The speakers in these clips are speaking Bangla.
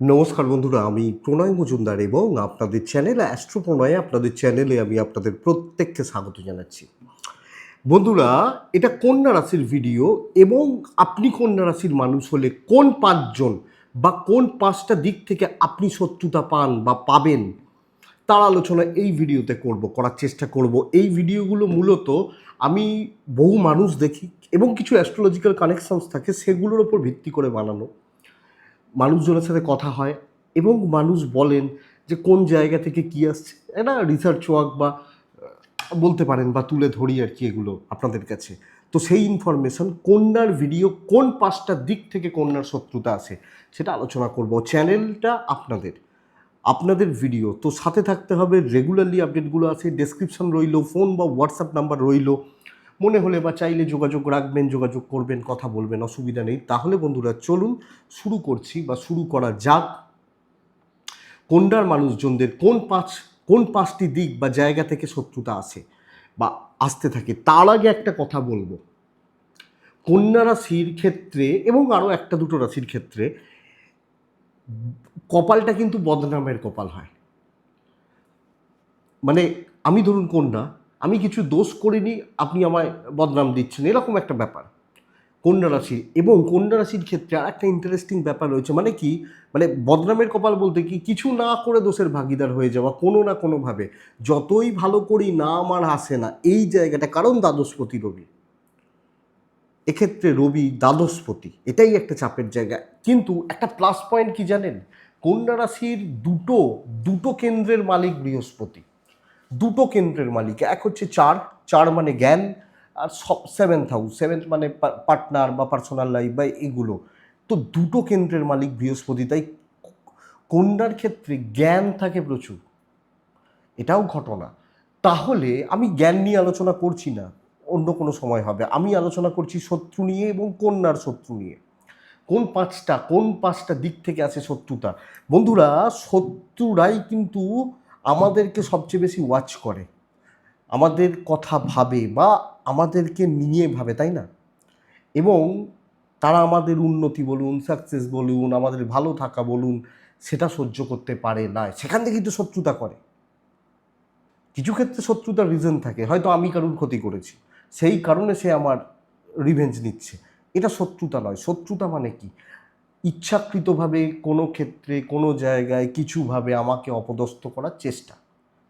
নমস্কার বন্ধুরা, আমি প্রণয় মজুমদার এবং আপনাদের চ্যানেল অ্যাস্ট্রো প্রণয়ে আপনাদের চ্যানেলে আমি আপনাদের প্রত্যেককে স্বাগত জানাচ্ছি। বন্ধুরা, এটা কন্যা রাশির ভিডিও এবং আপনি কন্যা রাশির মানুষ হলে কোন পাঁচজন বা কোন পাঁচটা দিক থেকে আপনি শত্রুতা পান বা পাবেন, তার আলোচনা এই ভিডিওতে করব, করার চেষ্টা করব। এই ভিডিওগুলো মূলত আমি বহু মানুষ দেখি এবং কিছু অ্যাস্ট্রোলজিক্যাল কানেকশনস থাকে, সেগুলোর ওপর ভিত্তি করে বানানো। মানুষজনের সাথে কথা হয় এবং মানুষ বলেন যে কোন জায়গা থেকে কী আসছে। এটা রিসার্চ ওয়ার্ক বা বলতে পারেন বা তুলে ধরি আর কি এগুলো আপনাদের কাছে। তো সেই ইনফরমেশন কন্যার ভিডিও কোন পাঁচটা দিক থেকে কন্যার শত্রুতা আছে সেটা আলোচনা করব। চ্যানেলটা আপনাদের আপনাদের ভিডিও তো সাথে থাকতে হবে রেগুলারলি আপডেটগুলো আছে ডেসক্রিপশন রইল ফোন বা হোয়াটসঅ্যাপ নাম্বার রইল। মনে হলে বা চাইলে যোগাযোগ রাখবেন, যোগাযোগ করবেন, কথা বলবেন, অসুবিধা নেই। তাহলে বন্ধুরা, চলুন শুরু করছি বা শুরু করা যাক। কোনটার মানুষজনদের কোন পাঁচ, কোন পাঁচটি দিক বা জায়গা থেকে শত্রুতা আসে বা আসতে থাকে, তার আগে একটা কথা বলব। কন্যা রাশির ক্ষেত্রে এবং আরও একটা দুটো রাশির ক্ষেত্রে কপালটা কিন্তু বদনামের কপাল হয়। মানে আমি ধরুন কন্যা আমি কিছু দোষ করিনি, আপনি আমায় বদনাম দিচ্ছেন, এরকম একটা ব্যাপার। কন্যা রাশি, এবং কন্যা রাশির ক্ষেত্রে আর একটা ইন্টারেস্টিং ব্যাপার রয়েছে মানে কি মানে বদনামের কপাল বলতে কি, কিছু না করে দোষের ভাগিদার হয়ে যাওয়া, কোনো না কোনোভাবে। যতই ভালো করি, না আমার আসে না, এই জায়গাটা কারণ দ্বাদশপতি রবি। এক্ষেত্রে রবি দ্বাদশপতি, এটাই একটা চাপের জায়গা। কিন্তু একটা প্লাস পয়েন্ট কি জানেন? কন্যা রাশির দুটো দুটো কেন্দ্রের মালিক বৃহস্পতি। দুটো কেন্দ্রের মালিক, এক হচ্ছে চার চার মানে জ্ঞান, আর সেভেন্থ হাউস সেভেন্থ মানে পার্টনার বা পার্সোনাল লাইফ বা এগুলো। তো দুটো কেন্দ্রের মালিক বৃহস্পতি, তাই কন্যার ক্ষেত্রে জ্ঞান থাকে প্রচুর? এটাও ঘটনা। তাহলে আমি জ্ঞান নিয়ে আলোচনা করছি না, অন্য কোনো সময় হবে। আমি আলোচনা করছি শত্রু নিয়ে এবং কন্যার শত্রু নিয়ে। কোন পাঁচটা কোন পাঁচটা দিক থেকে আছে শত্রুতা? বন্ধুরা, শত্রুরাই কিন্তু আমাদেরকে সবচেয়ে বেশি ওয়াচ করে। আমাদের কথা ভাবে বা আমাদেরকে নিয়ে ভাবে, তাই না? এবং তারা আমাদের উন্নতি বলুন সাকসেস বলুন, আমাদের ভালো থাকা বলুন, সেটা সহ্য করতে পারে না। সেখান থেকে কিন্তু শত্রুতা করে। কিছু ক্ষেত্রে শত্রুতার রিজন থাকে। হয়তো আমি কারুর ক্ষতি করেছি। সেই কারণে সে আমার রিভেঞ্জ নিচ্ছে। এটা শত্রুতা নয়। শত্রুতা মানে কি? ইচ্ছাকৃতভাবে কোনো ক্ষেত্রে, কোনো জায়গায় কিছুভাবে আমাকে অপদস্থ করার চেষ্টা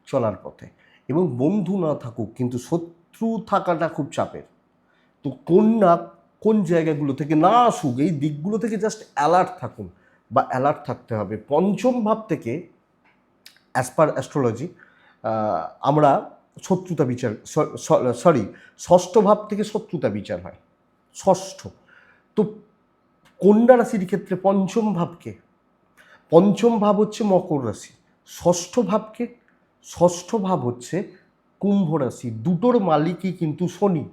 চলার পথে। এবং বন্ধু না থাকুক, কিন্তু শত্রু থাকাটা খুব চাপের। তো কোন না, কোন জায়গাগুলো থেকে না আসুক, এই দিকগুলো থেকে জাস্ট অ্যালার্ট থাকুন বা অ্যালার্ট থাকতে হবে। পঞ্চম ভাব থেকে অ্যাজ পার অ্যাস্ট্রোলজি আমরা শত্রুতা বিচার সরি ষষ্ঠ ভাব থেকে শত্রুতা বিচার হয়। ষষ্ঠ। তো কন্যা রাশির ক্ষেত্রে পঞ্চম ভাবকে, পঞ্চম ভাব হচ্ছে মকর রাশি, ষষ্ঠ ভাবকে, ষষ্ঠ ভাব হচ্ছে কুম্ভ রাশি, দুটোর মালিকই কিন্তু শনি।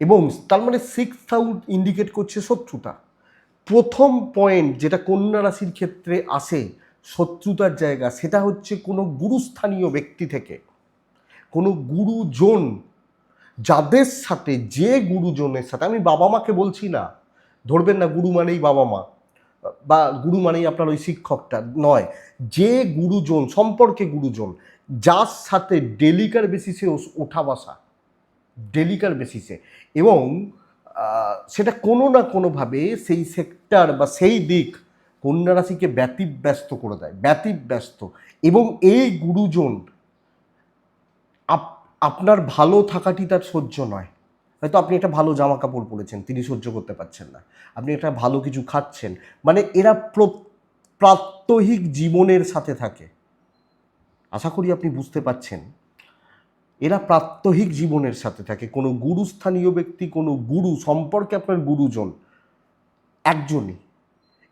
এবং তার মানে সিক্স হাউস ইন্ডিকেট করছে শত্রুতা। প্রথম পয়েন্ট যেটা কন্যা রাশির ক্ষেত্রে আসে, শত্রুতার জায়গা, সেটা হচ্ছে কোনো গুরুস্থানীয় ব্যক্তি থেকে, কোনো গুরুজন, যাদের সাথে যে গুরুজনের সাথে, আমি বাবা মাকে বলছি না ধরবেন না গুরু মানেই বাবা মা, বা গুরু মানেই আপনার ওই শিক্ষকটা, নয়। যে গুরুজন, সম্পর্কে গুরুজন, যার সাথে ডেলিকার বেসিসে ওঠা বসা, ডেলিকার বেসিসে এবং সেটা কোনো না কোনোভাবে সেই সেক্টর বা সেই দিক কন্যা রাশিকে ব্যতিব্যস্ত করে দেয়, ব্যতিব্যস্ত। এবং এই গুরুজন, আপ- আপনার ভালো থাকাটি তার সহ্য নয়। হয়তো আপনি একটা ভালো জামা কাপড় পরেছেন, তিনি সহ্য করতে পারছেন না। আপনি একটা ভালো কিছু খাচ্ছেন। মানে এরা প্রাত্যহিক জীবনের সাথে থাকে। আশা করি আপনি বুঝতে পাচ্ছেন এরা প্রাত্যহিক জীবনের সাথে থাকে। কোনো গুরুস্থানীয় ব্যক্তি, কোনো গুরু সম্পর্কে আপনার গুরুজন একজনই।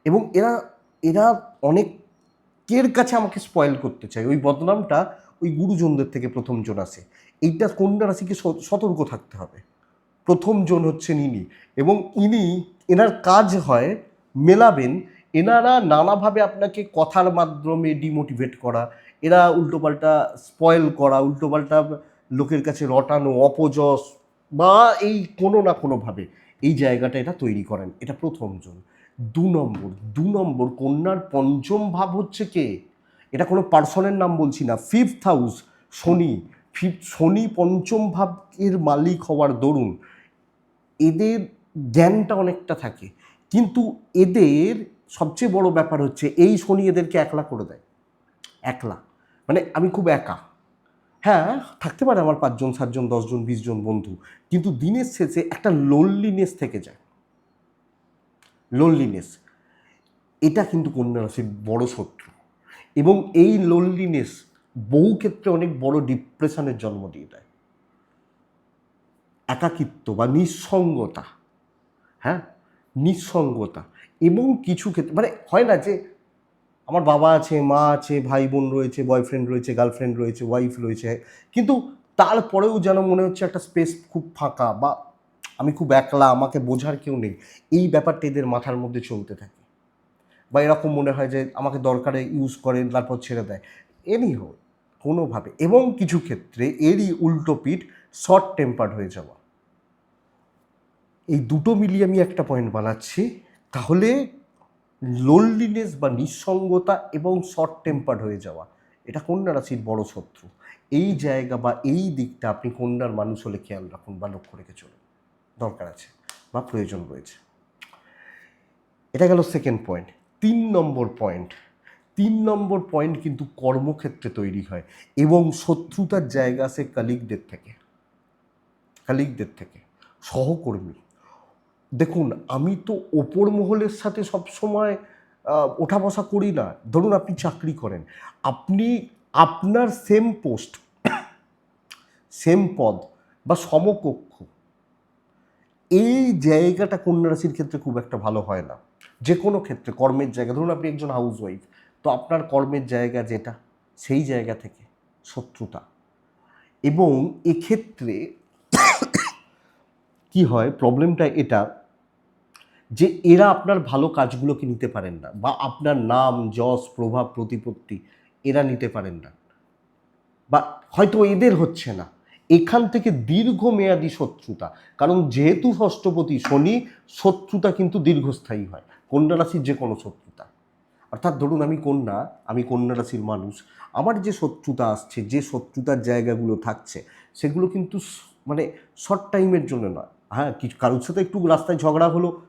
এবং এরা এরা অনেকের কাছে আমাকে স্পয়েল করতে চায়। ওই বদনামটা ওই গুরুজনদের থেকে প্রথমজন আসে। এইটা কন্যা রাশিকে সতর্ক থাকতে হবে। প্রথমজন হচ্ছেন ইনি এবং ইনি এনার কাজ হয় মেলাবেন, এনারা নানাভাবে আপনাকে কথার মাধ্যমে ডিমোটিভেট করা, এরা উল্টোপাল্টা স্পয়েল করা, উল্টোপাল্টা লোকের কাছে রটানো, অপযশ বা এই কোনো না কোনোভাবে এই জায়গাটা এটা তৈরি করেন, এটা প্রথম প্রথমজন দু নম্বর দু নম্বর কন্যার পঞ্চম ভাব হচ্ছে কে? এটা কোনো পার্সনের নাম বলছি না ফিফথ হাউস শনি। ফিফ, শনি পঞ্চম ভাবের মালিক হওয়ার দরুন এদের জ্ঞানটা অনেকটা থাকে। কিন্তু এদের সবচেয়ে বড় ব্যাপার হচ্ছে এই শনি এদেরকে একলা করে দেয়। একলা। মানে আমি খুব একা। হ্যাঁ থাকতে পারে আমার পাঁচজন, সাতজন, দশজন, বিশজন বন্ধু। কিন্তু দিনের শেষে একটা লোনলিনেস থেকে যায়। লোনলিনেস এটা কিন্তু কন্যা রাশির বড় শত্রু। এবং এই লোনলিনেস বহু ক্ষেত্রে অনেক বড় ডিপ্রেশনের জন্ম দিয়ে দেয়। একাকিত্ব বা নিঃসঙ্গতা হ্যাঁ? নিঃসঙ্গতা এবং কিছু ক্ষেত্রে মানে হয় না যে আমার বাবা আছে, মা আছে ভাই বোন রয়েছে বয়ফ্রেন্ড রয়েছে গার্লফ্রেন্ড রয়েছে ওয়াইফ রয়েছে কিন্তু তারপরেও যেন মনে হচ্ছে একটা স্পেস খুব ফাঁকা বা আমি খুব একলা, আমাকে বোঝার কেউ নেই, এই ব্যাপারটা এদের মাথার মধ্যে চলতে থাকে। বা এরকম মনে হয় যে আমাকে দরকারে ইউজ করে তারপর ছেড়ে দেয়। এনি হোক কোনোভাবে এবং কিছু ক্ষেত্রে এরই উল্টো পিঠ শর্ট টেম্পার্ড হয়ে যাওয়া। এই দুটো মিলিয়ে আমি একটা পয়েন্ট বানাচ্ছি। তাহলে লোনলিনেস বা নিঃসঙ্গতা এবং শর্ট টেম্পার্ড হয়ে যাওয়া, এটা কন্যা রাশির বড় শত্রু। এই জায়গা বা এই দিকটা আপনি কন্যার মানুষ হলে খেয়াল রাখুন বা লক্ষ্য রেখে চলুন। দরকার আছে বা প্রয়োজন রয়েছে। এটা গেল সেকেন্ড পয়েন্ট তিন নম্বর পয়েন্ট তিন নম্বর পয়েন্ট কিন্তু কর্মক্ষেত্রে তৈরি হয় এবং শত্রুতার জায়গা আছে কালিগদের থেকে। কালিগদের থেকে। সহকর্মী। দেখুন, আমি তো ওপর মহলের সাথে সবসময় ওঠা বসা করি না। ধরুন, আপনি চাকরি করেন। আপনি আপনার সেম পোস্ট সেম পদ বা সমকক্ষ, এই জায়গাটা কন্যা রাশির ক্ষেত্রে খুব একটা ভালো হয় না। যে কোনো ক্ষেত্রে, কর্মের জায়গা। ধরুন, আপনি একজন হাউস ওয়াইফ তো আপনার কর্মের জায়গা যেটা, সেই জায়গা থেকে শত্রুতা। এবং এক্ষেত্রে কি হয়? প্রবলেমটা এটা যে এরা আপনার ভালো কাজগুলোকে নিতে পারেন না বা আপনার নাম, যশ, প্রভাব, প্রতিপত্তি এরা নিতে পারেন না। বা হয়তো এদের হচ্ছে না। এখান থেকে দীর্ঘমেয়াদী শত্রুতা। কারণ যেহেতু ষষ্ঠপতি শনি, শত্রুতা কিন্তু দীর্ঘস্থায়ী হয়। কন্যা রাশির যে কোনো শত্রুতা। অর্থাৎ ধরুন আমি কন্যা আমি কন্যা রাশির মানুষ। আমার যে শত্রুতা আসছে, যে শত্রুতার জায়গাগুলো থাকছে, সেগুলো কিন্তু মানে শর্ট টাইমের জন্য নয়। হ্যাঁ কিছু, কারোর সাথে একটু রাস্তায় ঝগড়া হলো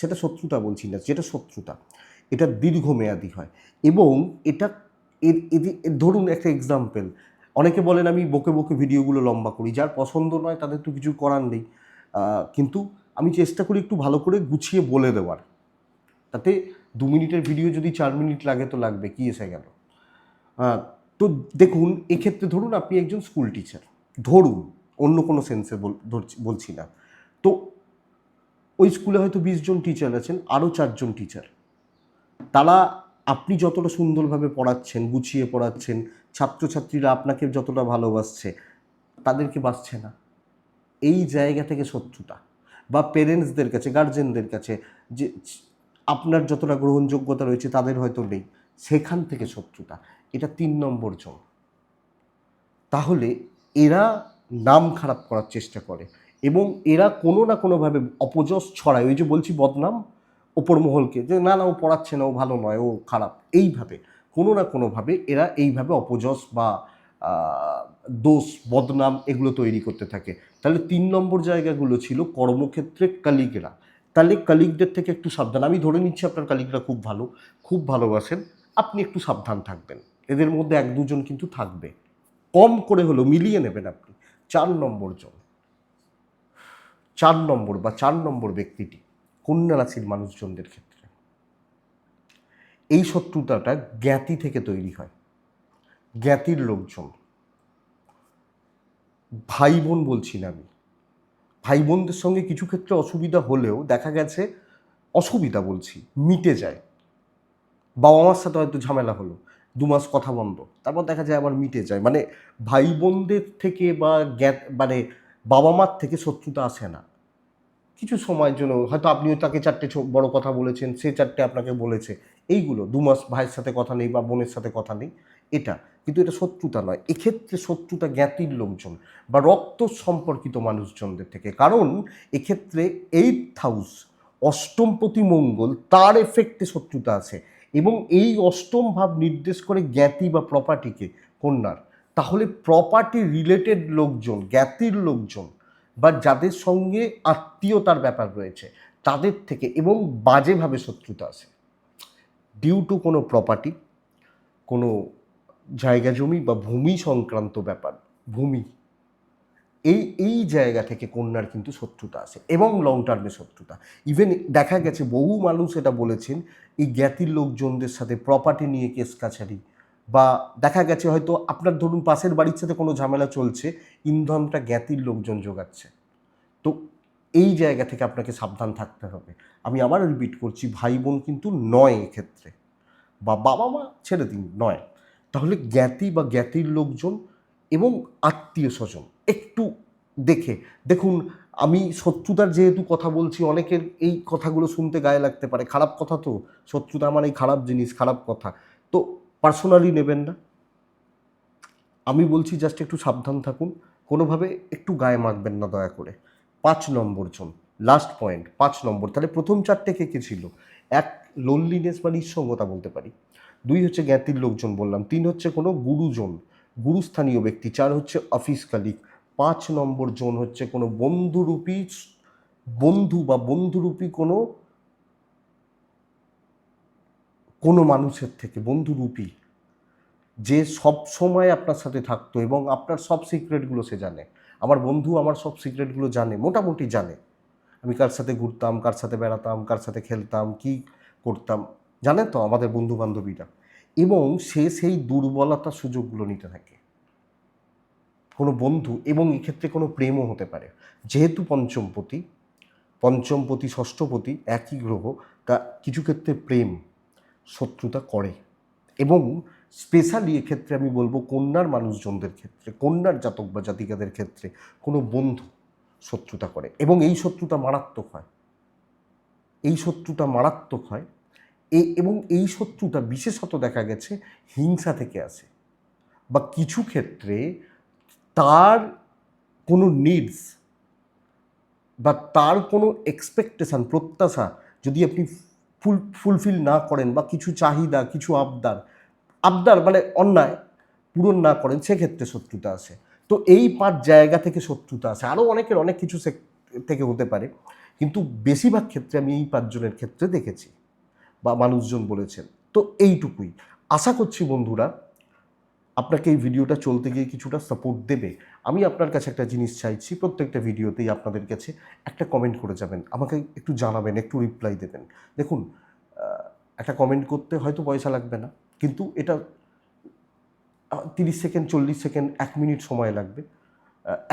সেটা শত্রুতা বলছি না, যেটা শত্রুতা। এটা দীর্ঘমেয়াদী হয়। এবং এটা এর ধরুন একটা এক্সাম্পল অনেকে বলেন আমি বকে বকে ভিডিওগুলো লম্বা করি, যার পছন্দ নয় তাদের তো কিছু করার নেই। কিন্তু আমি চেষ্টা করি একটু ভালো করে গুছিয়ে বলে দেওয়ার। তাতে দু মিনিটের ভিডিও যদি চার মিনিট লাগে তো লাগবে, কি এসে গেল? তো দেখুন, এক্ষেত্রে ধরুন আপনি একজন স্কুল টিচার ধরুন, অন্য কোনো সেন্সে বলছি না। তো ওই স্কুলে হয়তো বিশ জন টিচার আছেন, আরও চারজন টিচার তারা আপনি যতটা সুন্দরভাবে পড়াচ্ছেন, গুছিয়ে পড়াচ্ছেন, ছাত্রছাত্রীরা আপনাকে যতটা ভালোবাসছে, তাদেরকে বাসছে না। এই জায়গা থেকে শত্রুতা। বা পেরেন্টসদের কাছে গার্জেনদের কাছে, যে আপনার যতটা গ্রহণযোগ্যতা রয়েছে, তাদের হয়তো নেই। সেখান থেকে শত্রুতা। এটা তিন নম্বর জন তাহলে এরা নাম খারাপ করার চেষ্টা করে। এবং এরা কোনো না কোনোভাবে অপযশ ছড়ায়। ওই যে বলছি বদনাম ওপর মহলকে যে না না, ও পড়াচ্ছে না, ও ভালো নয়, ও খারাপ। এইভাবে, কোনো না কোনোভাবে এরা এইভাবে অপযশ বা দোষ, বদনাম এগুলো তৈরি করতে থাকে। তাহলে তিন নম্বর জায়গাগুলো ছিল কর্মক্ষেত্রে কালিগরা। তাহলে কালিগদের থেকে একটু সাবধান। আমি ধরে নিচ্ছি আপনার কালিগরা খুব ভালো, খুব ভালোবাসেন। আপনি একটু সাবধান থাকবেন। এদের মধ্যে এক দুজন কিন্তু থাকবে। কম করে হলেও মিলিয়ে নেবেন আপনি। চার নম্বর জন। চার নম্বর বা চার নম্বর ব্যক্তিটি কন্যা রাশির মানুষজনদের ক্ষেত্রে। এই শত্রুতাটা জ্ঞাতি থেকে তৈরি হয়। জ্ঞাতির লোকজন। ভাই বোন বলছি না আমি। ভাই বোনদের সঙ্গে কিছু ক্ষেত্রে অসুবিধা হলেও দেখা গেছে অসুবিধা বলছি, মিটে যায়। বাবা মার সাথে হয়তো ঝামেলা হলো, দু মাস কথা বন্ধ, তারপর দেখা যায় আবার মিটে যায়। মানে ভাই বোনদের থেকে বা জ্ঞাত মানে বাবা মার থেকে শত্রুতা আসে না। কিছু সময়ের জন্য হয়তো আপনিও তাকে চারটে বড় কথা বলেছেন, সে চারটে আপনাকে বলেছে। এইগুলো, দু মাস ভাইয়ের সাথে কথা নেই বা বোনের সাথে কথা নেই, এটা। কিন্তু এটা শত্রুতা নয়। এক্ষেত্রে শত্রুতা জ্ঞাতির লোকজন বা রক্ত সম্পর্কিত মানুষজনদের থেকে। কারণ এক্ষেত্রে এইট হাউস অষ্টমপতি মঙ্গল, তার এফেক্টে শত্রুতা আছে। এবং এই অষ্টম ভাব নির্দেশ করে জ্ঞাতি বা প্রপার্টিকে কন্যার। তাহলে প্রপার্টি রিলেটেড লোকজন, জ্ঞাতির লোকজন বা যাদের সঙ্গে আত্মীয়তার ব্যাপার রয়েছে, তাদের থেকে এবং বাজেভাবে শত্রুতা আছে। ডিউ টু কোনো প্রপার্টি কোনো জায়গা জমি বা ভূমি সংক্রান্ত ব্যাপার, ভূমি, এই এই জায়গা থেকে কন্যার কিন্তু শত্রুতা আছে এবং লং টার্মে শত্রুতা। ইভেন দেখা গেছে বহু মানুষ এটা বলেছেন, এই জ্ঞাতির লোকজনদের সাথে প্রপার্টি নিয়ে কেস কাছারি বা দেখা গেছে হয়তো আপনার ধরুন পাশের বাড়ির সাথে কোনো ঝামেলা চলছে, ইন্ধনটা জ্ঞাতির লোকজন যোগাচ্ছে। তো এই জায়গা থেকে আপনাকে সাবধান থাকতে হবে। আমি আবার রিপিট করছি ভাই বোন কিন্তু নয় এক্ষেত্রে। বা বাবা মা ছেড়ে দিন, নয়। তাহলে জ্ঞাতি বা জ্ঞাতির লোকজন এবং আত্মীয় স্বজন একটু দেখে। দেখুন, আমি শত্রুতার যেহেতু কথা বলছি, অনেকের এই কথাগুলো শুনতে গায়ে লাগতে পারে। খারাপ কথা তো, শত্রুতা মানে খারাপ জিনিস, খারাপ কথা। তো পার্সোনালি নেবেন না। আমি বলছি জাস্ট একটু সাবধান থাকুন। কোনোভাবে একটু গায়ে মাখবেন না দয়া করে। পাঁচ নম্বর জন লাস্ট পয়েন্ট পাঁচ নম্বর। তাহলে প্রথম চারটে কে কে ছিল? এক লোনলিনেস বা নিঃসঙ্গতা বলতে পারি। দুই হচ্ছে জ্ঞাতির লোকজন বললাম। তিন হচ্ছে কোনো গুরুজন, গুরুস্থানীয় ব্যক্তি। চার হচ্ছে অফিস কালিক পাঁচ নম্বর জোন হচ্ছে কোনো বন্ধুরূপী, বন্ধু বা বন্ধুরূপী কোনো কোনো মানুষের থেকে বন্ধুরূপী যে সব সময় আপনার সাথে থাকতো এবং আপনার সব সিক্রেটগুলো সে জানে। আমার বন্ধু আমার সব সিক্রেটগুলো জানে, মোটামুটি জানে। আমি কার সাথে ঘুরতাম, কার সাথে বেড়াতাম, কার সাথে খেলতাম, কি করতাম, জানেন তো আমাদের বন্ধু বান্ধবীরা এবং সে সেই দুর্বলতার সুযোগগুলো নিতে থাকে। কোনো বন্ধু এবং এক্ষেত্রে কোনো প্রেমও হতে পারে। যেহেতু পঞ্চমপতি পঞ্চমপতি, ষষ্ঠপতি একই গ্রহ, তা কিছু ক্ষেত্রে প্রেম। শত্রুতা করে। এবং স্পেশালি এক্ষেত্রে আমি বলব কন্যার মানুষজনদের ক্ষেত্রে, কন্যার জাতক বা জাতিকাদের ক্ষেত্রে কোনো বন্ধু শত্রুতা করে। এবং এই শত্রুতা মারাত্মক হয়। এই শত্রুতা মারাত্মক হয়। এ, এবং এই শত্রুতা বিশেষত দেখা গেছে হিংসা থেকে আসে। বা কিছু ক্ষেত্রে তার কোনো নিডস বা তার কোনো এক্সপেকটেশান প্রত্যাশা যদি আপনি ফুল, ফুলফিল না করেন বা কিছু চাহিদা, কিছু আবদার আবদার মানে অন্যায় পূরণ না করেন, সেক্ষেত্রে শত্রুতা আসে। তো এই পাঁচ জায়গা থেকে শত্রুতা আসে। আরও অনেকের অনেক কিছু থেকে হতে পারে। কিন্তু বেশিরভাগ ক্ষেত্রে আমি এই পাঁচজনের ক্ষেত্রে দেখেছি বা মানুষজন বলেছেন। তো এইটুকুই। আশা করছি বন্ধুরা আপনাকে এই ভিডিওটা চলতে গিয়ে কিছুটা সাপোর্ট দেবে। আমি আপনার কাছে একটা জিনিস চাইছি, প্রত্যেকটা ভিডিওতেই আপনাদের কাছে একটা কমেন্ট করে যাবেন। আমাকে একটু জানাবেন, একটু রিপ্লাই দেবেন। দেখুন একটা কমেন্ট করতে হয়তো পয়সা লাগবে না, কিন্তু এটা তিরিশ সেকেন্ড চল্লিশ সেকেন্ড এক মিনিট সময় লাগবে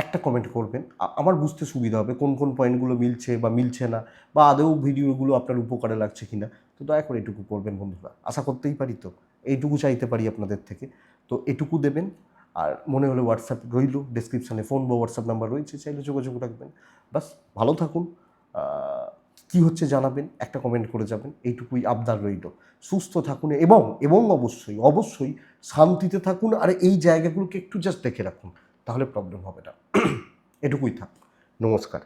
একটা কমেন্ট করবেন। আমার বুঝতে সুবিধা হবে কোন কোন পয়েন্টগুলো মিলছে বা মিলছে না, বা আদৌ ভিডিওগুলো আপনার উপকারে লাগছে কিনা। তো দয়া করে এটুকু করবেন বন্ধুরা, আশা করতেই পারি তো। এইটুকু চাইতে পারি আপনাদের থেকে। তো এটুকু দেবেন। আর মনে হলে হোয়াটসঅ্যাপ রইল ডেসক্রিপশানে ফোন বা হোয়াটসঅ্যাপ নাম্বার রয়েছে, চাইলে যোগাযোগ রাখবেন। বাস, ভালো থাকুন। কি হচ্ছে জানাবেন, একটা কমেন্ট করে যাবেন। এইটুকুই আবদার রইল। সুস্থ থাকুন এবং এবং অবশ্যই অবশ্যই শান্তিতে থাকুন। আর এই জায়গাগুলোকে একটু জাস্ট দেখে রাখুন। তাহলে প্রবলেম হবে না। এটুকুই থাক। নমস্কার।